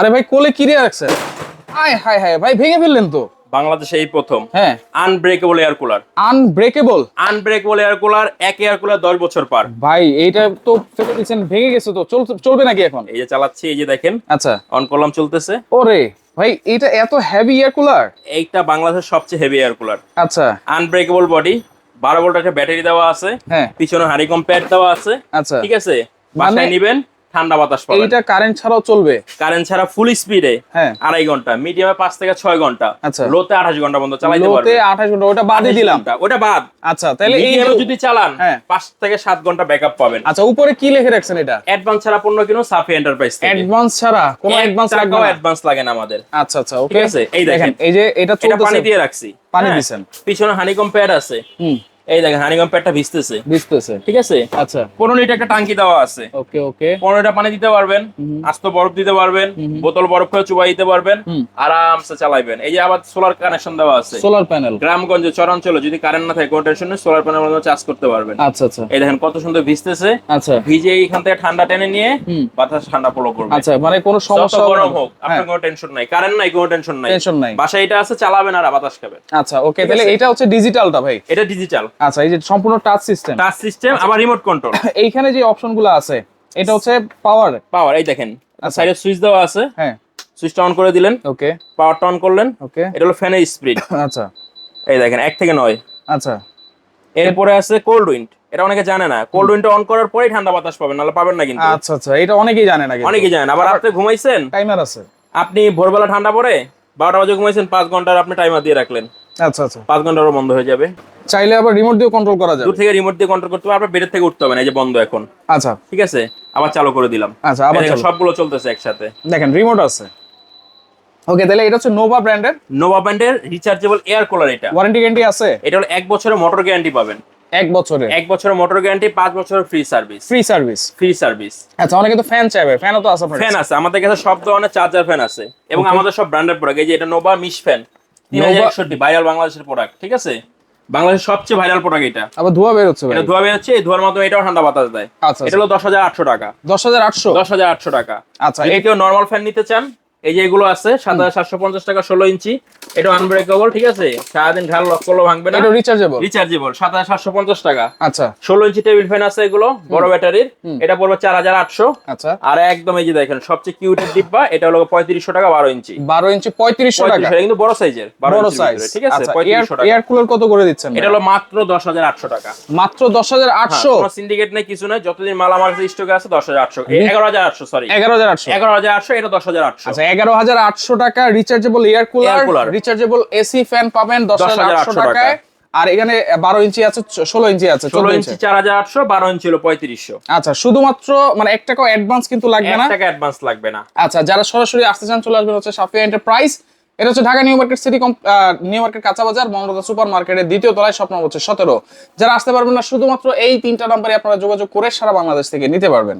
আরে ভাই কোলে কিরে রাখছেন আয় হায় হায় ভাই ভেঙে ফেললেন তো। বাংলাদেশে এই প্রথম। হ্যাঁ। Unbreakable air cooler unbreakable unbreakable air cooler এক এয়ার কুলার দশ বছর পার। ভাই এইটা তো ফেলে দিচ্ছেন ভেঙে গেছে তো চল চলবে নাকি এখন? এই যে চালাচ্ছি এই যে দেখেন। আচ্ছা। অন করলাম চলতেছে। ওরে ভাই এটা এত হেভি এয়ার কুলার এইটা বাংলাদেশের সবচেয়ে হেভি এয়ার কুলার আচ্ছা। আনব্রেকেবল বডি বারো ভোল্ট একটা ব্যাটারি দেওয়া আছে। হ্যাঁ। পিছনে হারিকম প্যাড দেওয়া আছে। আচ্ছা। ঠিক আছে? মানে- বাসায় নিবেন। ঠান্ডা বাতাস পাবেন। এইটা কারেন্ট ছাড়াও চলবে? কারেন্ট ছাড়া ফুল স্পিডে হ্যাঁ। আড়াই ঘণ্টা মিডিয়ামে পাঁচ থেকে ছয় ঘণ্টা। আচ্ছা। লোতে আঠাশ ঘণ্টা পর্যন্ত চালাইতে লোতে পারবেন। আঠাশ ঘণ্টা ওটা বাদই 28 দিলাম। ওটা বাদ। আচ্ছা তাহলে এই যদি চালান হ্যাঁ। পাঁচ থেকে সাত ঘণ্টা ব্যাকআপ পাবেন। আচ্ছা উপরে কি লিখে রাখছেন এটা? অ্যাডভান্স ছাড়া পণ্য কিনুন সাফি এন্টারপ্রাইজ থেকে। অ্যাডভান্স ছাড়া? কোনো অ্যাডভান্স লাগবে না? অ্যাডভান্স লাগে না আমাদের। আচ্ছা আচ্ছা ওকে ঠিক আছে, এই দেখেন। এই যে এটা এটা পানি দিয়ে রাখছি। পানি হ্যাঁ, দিছেন। পিছনে হানিকম প্যাড আছে। হুম। এই দেখেন হানিকম প্যাডটা ভিজতেছে। বুঝতেছে ঠিক আছে? আচ্ছা। পনেরো লিটার একটা টাঙ্কি দেওয়া আছে। ওকে ওকে। পনেরোটা পানি দিতে পারবেন আস্ত বরফ দিতে পারবেন বোতল বরফ করে চুবাই দিতে পারবেন। আরামসে চালাইবেন। এই যে আবার সোলার কানেকশন দেওয়া আছে। সোলার প্যানেল গ্রামগঞ্জে চরাঞ্চলে যদি কারেন্ট না থাকে কোনো টেনশন নেই সোলার প্যানেল চার্জ করতে পারবেন। আচ্ছা আচ্ছা। এই দেখেন কত সুন্দর ভিজতেছে। আচ্ছা। ভিজে এইখান থেকে ঠান্ডা টেনে নিয়ে বাতাস ঠান্ডা পলো করবে। আচ্ছা মানে কোনো সমস্যা গরম। হোক হ্যাঁ। আপনার কোনো টেনশন নাই। কারেন্ট নাই কোনো টেনশন নাই। টেনশন নাই। বাসায় এটা আছে চালাবেন আর বাতাস খাবেন। আচ্ছা ওকে তাহলে এটা হচ্ছে ডিজিটালটা ভাই। এটা ডিজিটাল আচ্ছা এই যে সম্পূর্ণ টাচ সিস্টেম টাচ সিস্টেম আবার রিমোট কন্ট্রোল এইখানে যে অপশনগুলো আছে এটা হচ্ছে পাওয়ার পাওয়ার এই দেখেন। আচ্ছা। সাইডে সুইচ দেওয়া আছে। হ্যাঁ। সুইচটা অন করে দিলেন। ওকে পাওয়ারটা অন করলেন। ওকে এটা হলো ফ্যানের স্পিড আচ্ছা। এই দেখেন এক থেকে নয়। আচ্ছা। এরপরে আছে কোল্ড উইন্ড এটা অনেকে জানে না। কোল্ড উইন্ডটা অন করার পরেই ঠান্ডা বাতাস পাবেন নাহলে পাবেন না কিন্তু। আচ্ছা আচ্ছা। এটা অনেকেই জানে না অনেকেই জানেন আবার আপনি ঘুমাইছেন? টাইমার আছে। আপনি ভোরবেলা ঠান্ডা পড়ে বারোটা বাজে ঘুমাইছেন পাঁচ ঘণ্টার আপনি টাইমার দিয়ে রাখলেন। আচ্ছা আচ্ছা। পাঁচ ঘন্টারও বন্ধ হয়ে যাবে। চাইলে আবার রিমোট দিয়ে কন্ট্রোল করা যাবে। দূর থেকে রিমোট দিয়ে কন্ট্রোল করতে হবে আপনার বেডের থেকে উঠতে হবে না এই যে বন্ধ এখন। আচ্ছা। ঠিক আছে? আবার চালু করে দিলাম। আচ্ছা আবার। সবগুলো চলতেছে একসাথে। দেখেন রিমোট আছে। ওকে তাহলে এটা হচ্ছে নোভা ব্র্যান্ডের নোভা ব্র্যান্ডের রিচার্জেবল এয়ার কুলার এটা। ওয়ারেন্টি গ্যারান্টি আছে? এটা হলো এক বছরের মোটর গ্যারান্টি পাবেন। এক বছরের? এক বছরের মোটর গ্যারান্টি পাঁচ বছরের free service free service free service আচ্ছা অনেকে তো ফ্যান চাইবে ফ্যানও তো আছে ফ্যান আছে আমাদের কাছে সব ধরনের চার্জার ফ্যান আছে। এবং আমাদের সব ব্র্যান্ডের প্রোডাক্ট এই যে এটা নোভা মিশ ফ্যান তিন হাজার একষট্টি ভাইরাল বাংলাদেশের প্রোডাক্ট ঠিক আছে? বাংলাদেশের সবচেয়ে ভাইরাল প্রোডাক্ট এটা। আবার ধোয়া বের হচ্ছে এটা ধোয়া বের হচ্ছে এই ধোয়ার মাধ্যমে এটাও ঠান্ডা বাতাস দেয়। আচ্ছা এটা হলো দশ হাজার আটশো টাকা। দশ হাজার আটশো? দশ হাজার আটশো টাকা। আচ্ছা এটাও কেউ নর্মাল ফ্যান নিতে চান এই যে এগুলো আছে সাত হাজার সাতশো পঞ্চাশ টাকা ষোলো ইঞ্চি। এটা আনব্রেকেবল ঠিক আছে? সারাদিন ঢাল লক করলেও ভাঙবে না। এটা রিচার্জেবল রিচার্জেবল সাত হাজার সাতশো পঞ্চাশ টাকা। আচ্ছা। ষোলো ইঞ্চি টেবিল ফ্যান আছে এগুলো বড় ব্যাটারির। এটা পড়বে চার হাজার আটশো। আচ্ছা। আর একদম এই যে দেখেন সবচেয়ে কিউটের ডিব্বা এটা হলো পঁয়ত্রিশশো টাকা বারো ইঞ্চি। বারো ইঞ্চি পঁয়ত্রিশশো টাকা? কিন্তু বড় সাইজের বড় সাইজ ঠিক আছে? আচ্ছা পঁয়ত্রিশশো টাকা। এয়ার কুলার কত করে দিচ্ছেন এটা হলো মাত্র দশ হাজার আটশো টাকা। মাত্র দশ হাজার আটশো? সিন্ডিকেট নেই কিছু নেই যতদিন মাল আমার স্টকে আছে দশ হাজার আটশো। এগারো হাজার আটশো সরি এগারো হাজার আটশো। এগারো হাজার আটশো এটা দশ হাজার আটশো। আচ্ছা এগারো হাজার আটশো টাকা rechargeable air cooler rechargeable AC fan পাবেন দশ হাজার আটশো টাকায়। আর এখানে বারো ইঞ্চি আছে ষোলো ইঞ্চি আছে ষোলো ইঞ্চি। চার হাজার আটশো বারো ইঞ্চি হলো পঁয়ত্রিশশো। আচ্ছা শুধুমাত্র মানে এক টাকা অ্যাডভান্স কিন্তু লাগবে না। টাকা অ্যাডভান্স লাগবে না। আচ্ছা যারা সরাসরি আসতে চান চলে আসবেন হচ্ছে সাফিয়া এন্টারপ্রাইজ এটা হচ্ছে Dhaka new market city new market কাঁচা বাজার বঙ্গবন্ধু সুপার মার্কেটের দ্বিতীয় তলায় স্বপ্ন হচ্ছে সতেরো। যারা আসতে পারবেন না শুধুমাত্র এই তিনটা নাম্বারে আপনারা যোগাযোগ করে সারা বাংলাদেশ থেকে নিতে পারবেন।